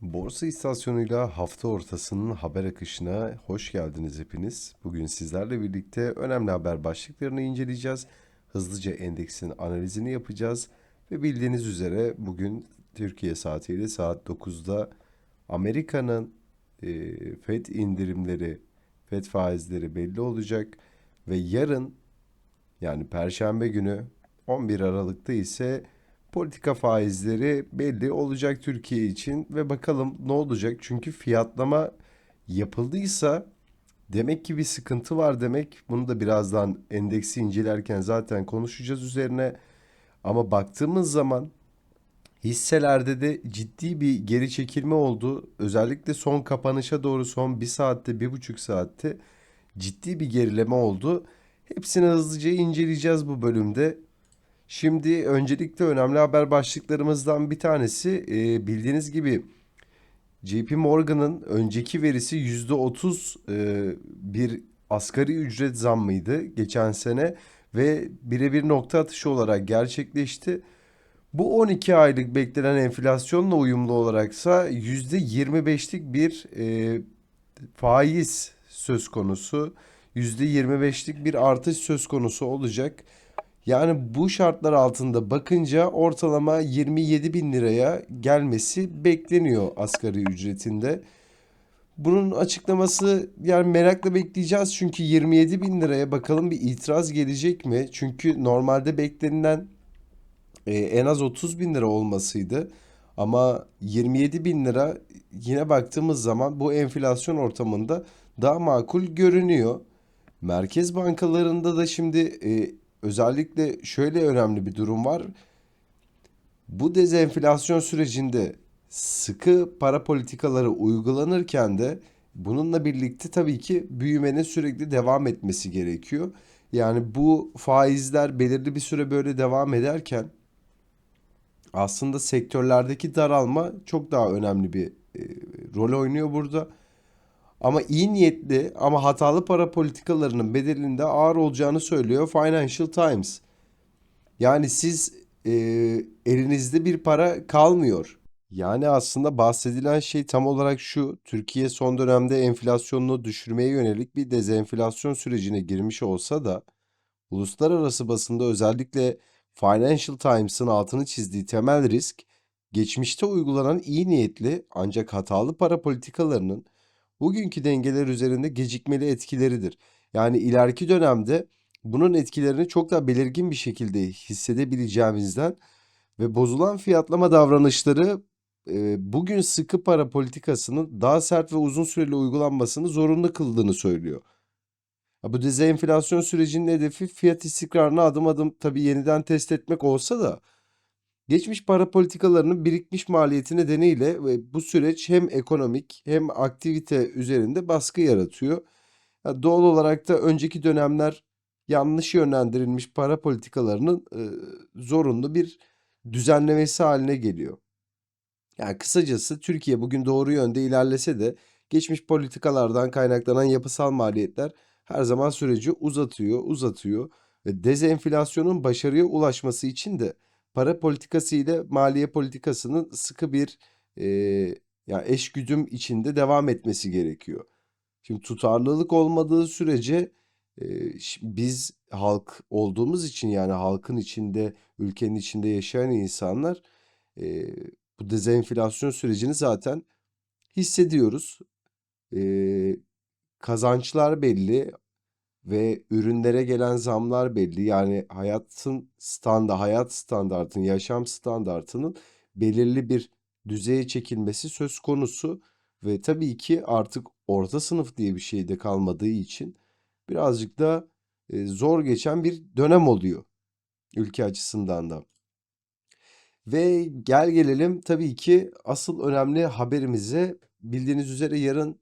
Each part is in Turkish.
Borsa istasyonuyla hafta ortasının haber akışına hoş geldiniz hepiniz. Bugün sizlerle birlikte önemli haber başlıklarını inceleyeceğiz. Hızlıca endeksin analizini yapacağız. Ve bildiğiniz üzere bugün Türkiye saatiyle saat 9'da Amerika'nın e, FED indirimleri, FED faizleri belli olacak. Ve yarın yani Perşembe günü 11 Aralık'ta ise politika faizleri belli olacak Türkiye için ve bakalım ne olacak? Çünkü fiyatlama yapıldıysa demek ki bir sıkıntı var demek. Bunu da birazdan endeksi incelerken zaten konuşacağız üzerine. Ama baktığımız zaman hisselerde de ciddi bir geri çekilme oldu. Özellikle son kapanışa doğru son bir saatte, bir buçuk saatte ciddi bir gerileme oldu. Hepsini hızlıca inceleyeceğiz bu bölümde. Şimdi öncelikle önemli haber başlıklarımızdan bir tanesi e, bildiğiniz gibi JP Morgan'ın önceki verisi %30 e, bir asgari ücret zammıydı geçen sene ve birebir nokta atışı olarak gerçekleşti. Bu 12 aylık beklenen enflasyonla uyumlu olaraksa %25'lik bir e, faiz söz konusu. %25'lik bir artış söz konusu olacak. Yani bu şartlar altında bakınca ortalama 27 bin liraya gelmesi bekleniyor asgari ücretinde. Bunun açıklaması yani merakla bekleyeceğiz çünkü 27 bin liraya bakalım bir itiraz gelecek mi? Çünkü normalde beklenilen e, en az 30 bin lira olmasıydı. Ama 27 bin lira yine baktığımız zaman bu enflasyon ortamında daha makul görünüyor. Merkez bankalarında da şimdi e, özellikle şöyle önemli bir durum var. Bu dezenflasyon sürecinde sıkı para politikaları uygulanırken de bununla birlikte tabii ki büyümenin sürekli devam etmesi gerekiyor. Yani bu faizler belirli bir süre böyle devam ederken aslında sektörlerdeki daralma çok daha önemli bir e, rol oynuyor burada. Ama iyi niyetli ama hatalı para politikalarının bedelinde ağır olacağını söylüyor Financial Times. Yani siz e, elinizde bir para kalmıyor. Yani aslında bahsedilen şey tam olarak şu. Türkiye son dönemde enflasyonunu düşürmeye yönelik bir dezenflasyon sürecine girmiş olsa da uluslararası basında özellikle Financial Times'ın altını çizdiği temel risk geçmişte uygulanan iyi niyetli ancak hatalı para politikalarının bugünkü dengeler üzerinde gecikmeli etkileridir. Yani ileriki dönemde bunun etkilerini çok daha belirgin bir şekilde hissedebileceğimizden ve bozulan fiyatlama davranışları e, bugün sıkı para politikasının daha sert ve uzun süreli uygulanmasını zorunlu kıldığını söylüyor. Bu dezenflasyon sürecinin hedefi fiyat istikrarını adım adım tabii yeniden test etmek olsa da Geçmiş para politikalarının birikmiş maliyeti nedeniyle ve bu süreç hem ekonomik hem aktivite üzerinde baskı yaratıyor. Ya doğal olarak da önceki dönemler yanlış yönlendirilmiş para politikalarının e, zorunlu bir düzenlemesi haline geliyor. Yani kısacası Türkiye bugün doğru yönde ilerlese de geçmiş politikalardan kaynaklanan yapısal maliyetler her zaman süreci uzatıyor, uzatıyor ve dezenflasyonun başarıya ulaşması için de para politikası ile maliye politikasının sıkı bir e, ya eşgüdüm içinde devam etmesi gerekiyor. Şimdi tutarlılık olmadığı sürece e, biz halk olduğumuz için yani halkın içinde, ülkenin içinde yaşayan insanlar e, bu dezenflasyon sürecini zaten hissediyoruz. E, kazançlar belli, ve ürünlere gelen zamlar belli. Yani hayatın standa, hayat standartının, yaşam standartının belirli bir düzeye çekilmesi söz konusu ve tabii ki artık orta sınıf diye bir şey de kalmadığı için birazcık da e, zor geçen bir dönem oluyor ülke açısından da. Ve gel gelelim tabii ki asıl önemli haberimize bildiğiniz üzere yarın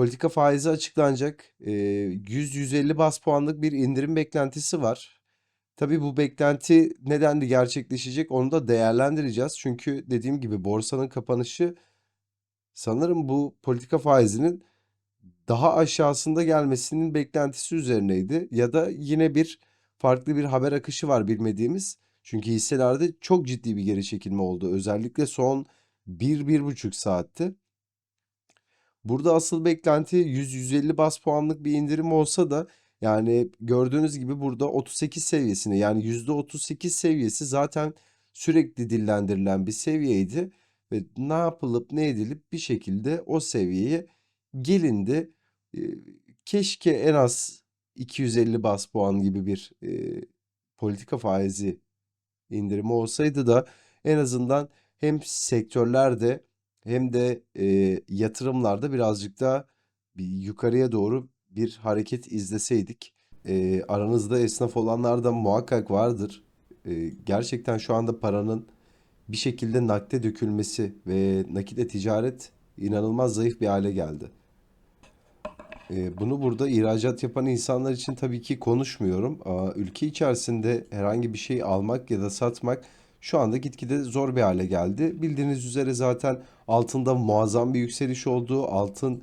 Politika faizi açıklanacak. Eee, 100-150 bas puanlık bir indirim beklentisi var. Tabii bu beklenti nedenli gerçekleşecek onu da değerlendireceğiz. Çünkü dediğim gibi borsanın kapanışı sanırım bu politika faizinin daha aşağısında gelmesinin beklentisi üzerineydi. Ya da yine bir farklı bir haber akışı var bilmediğimiz. Çünkü hisselerde çok ciddi bir geri çekilme oldu. Özellikle son 1-1,5 saatte. Burada asıl beklenti 100-150 bas puanlık bir indirim olsa da yani gördüğünüz gibi burada 38 seviyesine yani %38 seviyesi zaten sürekli dillendirilen bir seviyeydi. Ve ne yapılıp ne edilip bir şekilde o seviyeye gelindi. Keşke en az 250 bas puan gibi bir e, politika faizi indirimi olsaydı da en azından hem sektörlerde hem de e, yatırımlarda birazcık daha bir yukarıya doğru bir hareket izleseydik. E, aranızda esnaf olanlar da muhakkak vardır. E, gerçekten şu anda paranın bir şekilde nakde dökülmesi ve nakitle ticaret inanılmaz zayıf bir hale geldi. Bunu burada ihracat yapan insanlar için tabii ki konuşmuyorum. Ülke içerisinde herhangi bir şey almak ya da satmak şu anda gitgide zor bir hale geldi. Bildiğiniz üzere zaten altında muazzam bir yükseliş oldu. Altın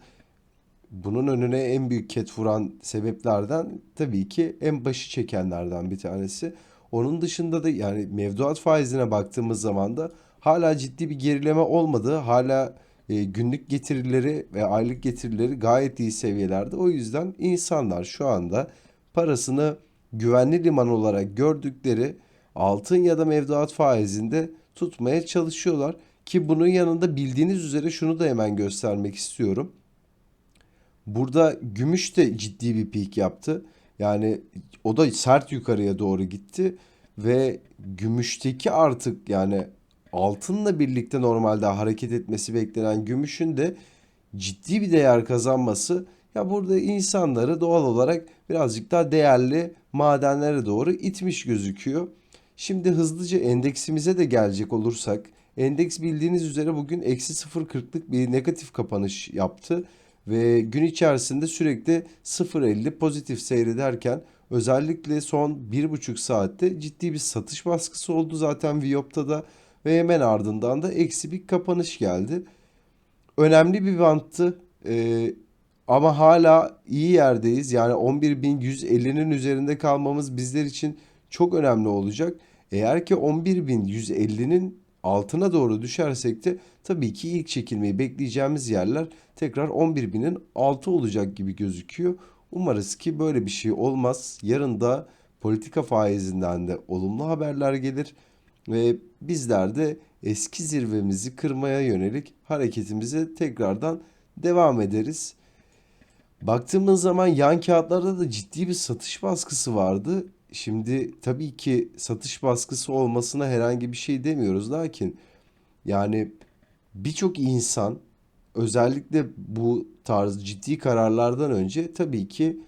bunun önüne en büyük ket vuran sebeplerden tabii ki en başı çekenlerden bir tanesi. Onun dışında da yani mevduat faizine baktığımız zaman da hala ciddi bir gerileme olmadı. Hala e, günlük getirileri ve aylık getirileri gayet iyi seviyelerde. O yüzden insanlar şu anda parasını güvenli liman olarak gördükleri altın ya da mevduat faizinde tutmaya çalışıyorlar. Ki bunun yanında bildiğiniz üzere şunu da hemen göstermek istiyorum. Burada gümüş de ciddi bir peak yaptı. Yani o da sert yukarıya doğru gitti ve gümüşteki artık yani altınla birlikte normalde hareket etmesi beklenen gümüşün de ciddi bir değer kazanması ya burada insanları doğal olarak birazcık daha değerli madenlere doğru itmiş gözüküyor. Şimdi hızlıca endeksimize de gelecek olursak endeks bildiğiniz üzere bugün eksi 0.40'lık bir negatif kapanış yaptı ve gün içerisinde sürekli 0.50 pozitif seyrederken özellikle son bir buçuk saatte ciddi bir satış baskısı oldu zaten Viyop'ta da ve hemen ardından da eksi bir kapanış geldi. Önemli bir banttı ee, ama hala iyi yerdeyiz. Yani 11.150'nin üzerinde kalmamız bizler için çok önemli olacak. Eğer ki 11.150'nin altına doğru düşersek de tabii ki ilk çekilmeyi bekleyeceğimiz yerler tekrar 11.000'in altı olacak gibi gözüküyor. Umarız ki böyle bir şey olmaz. Yarın da politika faizinden de olumlu haberler gelir ve bizler de eski zirvemizi kırmaya yönelik hareketimize tekrardan devam ederiz. Baktığımız zaman yan kağıtlarda da ciddi bir satış baskısı vardı. Şimdi tabii ki satış baskısı olmasına herhangi bir şey demiyoruz. Lakin yani birçok insan özellikle bu tarz ciddi kararlardan önce tabii ki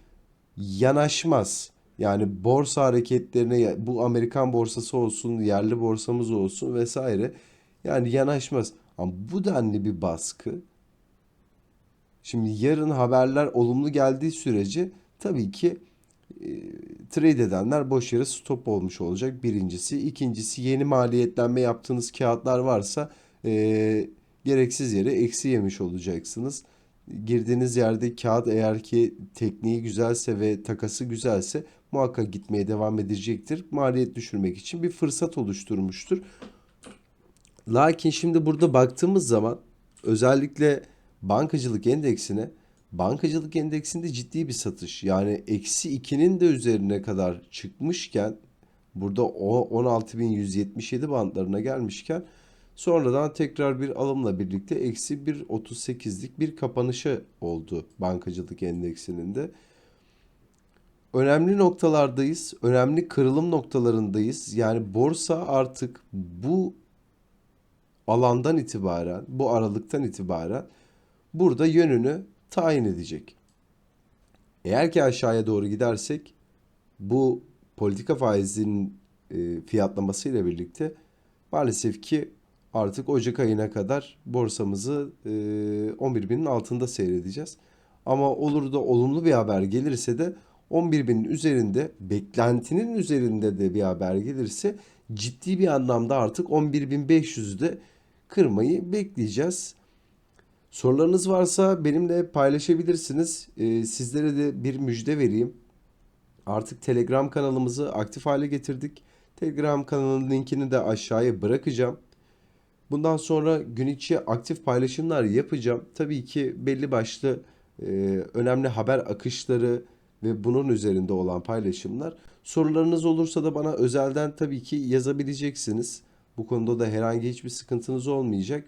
yanaşmaz. Yani borsa hareketlerine bu Amerikan borsası olsun, yerli borsamız olsun vesaire yani yanaşmaz. Ama bu denli bir baskı. Şimdi yarın haberler olumlu geldiği sürece tabii ki trade edenler boş yere stop olmuş olacak birincisi. İkincisi yeni maliyetlenme yaptığınız kağıtlar varsa e, gereksiz yere eksi yemiş olacaksınız. Girdiğiniz yerde kağıt eğer ki tekniği güzelse ve takası güzelse muhakkak gitmeye devam edecektir. Maliyet düşürmek için bir fırsat oluşturmuştur. Lakin şimdi burada baktığımız zaman özellikle bankacılık endeksine bankacılık endeksinde ciddi bir satış yani eksi 2'nin de üzerine kadar çıkmışken burada o 16.177 bantlarına gelmişken sonradan tekrar bir alımla birlikte eksi 1.38'lik bir kapanışı oldu bankacılık endeksinin de. Önemli noktalardayız, önemli kırılım noktalarındayız. Yani borsa artık bu alandan itibaren, bu aralıktan itibaren burada yönünü tayin edecek. Eğer ki aşağıya doğru gidersek bu politika faizinin e, fiyatlamasıyla birlikte maalesef ki artık Ocak ayına kadar borsamızı e, 11 binin altında seyredeceğiz. Ama olur da olumlu bir haber gelirse de 11 binin üzerinde beklentinin üzerinde de bir haber gelirse ciddi bir anlamda artık 11.500'ü de kırmayı bekleyeceğiz. Sorularınız varsa benimle paylaşabilirsiniz. Ee, sizlere de bir müjde vereyim. Artık Telegram kanalımızı aktif hale getirdik. Telegram kanalının linkini de aşağıya bırakacağım. Bundan sonra gün içi aktif paylaşımlar yapacağım. Tabii ki belli başlı e, önemli haber akışları ve bunun üzerinde olan paylaşımlar. Sorularınız olursa da bana özelden tabii ki yazabileceksiniz. Bu konuda da herhangi hiçbir sıkıntınız olmayacak.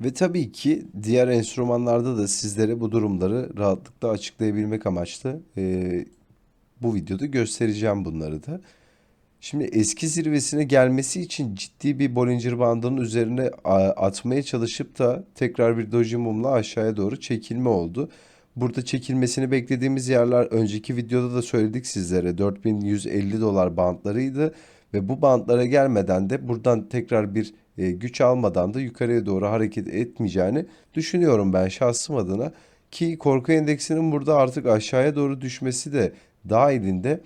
Ve tabii ki diğer enstrümanlarda da sizlere bu durumları rahatlıkla açıklayabilmek amaçlı e, bu videoda göstereceğim bunları da. Şimdi eski zirvesine gelmesi için ciddi bir Bollinger Bandının üzerine atmaya çalışıp da tekrar bir doji mumla aşağıya doğru çekilme oldu. Burada çekilmesini beklediğimiz yerler önceki videoda da söyledik sizlere 4150 dolar bantlarıydı ve bu bantlara gelmeden de buradan tekrar bir e, güç almadan da yukarıya doğru hareket etmeyeceğini düşünüyorum ben şahsım adına ki korku endeksinin burada artık aşağıya doğru düşmesi de dahilinde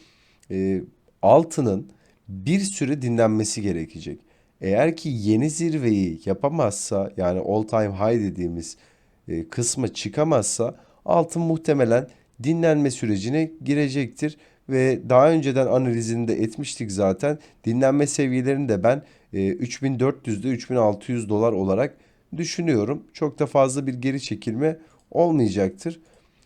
e, altının bir süre dinlenmesi gerekecek. Eğer ki yeni zirveyi yapamazsa yani all time high dediğimiz e, kısma çıkamazsa altın muhtemelen dinlenme sürecine girecektir. Ve daha önceden analizini de etmiştik zaten. Dinlenme seviyelerini de ben e, 3400 ile 3600 dolar olarak düşünüyorum. Çok da fazla bir geri çekilme olmayacaktır.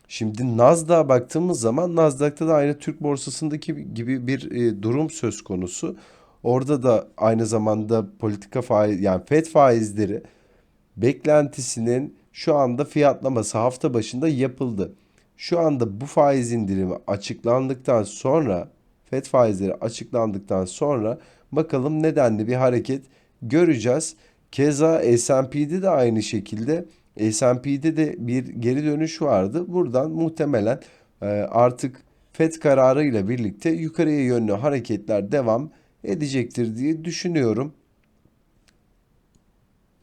Şimdi Nasdaq'a baktığımız zaman Nasdaq'ta da aynı Türk borsasındaki gibi bir e, durum söz konusu. Orada da aynı zamanda politika faiz yani FED faizleri beklentisinin şu anda fiyatlaması hafta başında yapıldı. Şu anda bu faiz indirimi açıklandıktan sonra FED faizleri açıklandıktan sonra bakalım nedenli bir hareket göreceğiz. Keza S&P'de de aynı şekilde S&P'de de bir geri dönüş vardı. Buradan muhtemelen e, artık FED kararıyla birlikte yukarıya yönlü hareketler devam edecektir diye düşünüyorum.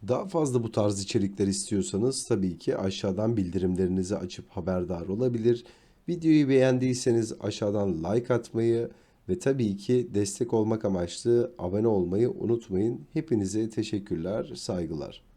Daha fazla bu tarz içerikler istiyorsanız tabii ki aşağıdan bildirimlerinizi açıp haberdar olabilir. Videoyu beğendiyseniz aşağıdan like atmayı ve tabii ki destek olmak amaçlı abone olmayı unutmayın. Hepinize teşekkürler, saygılar.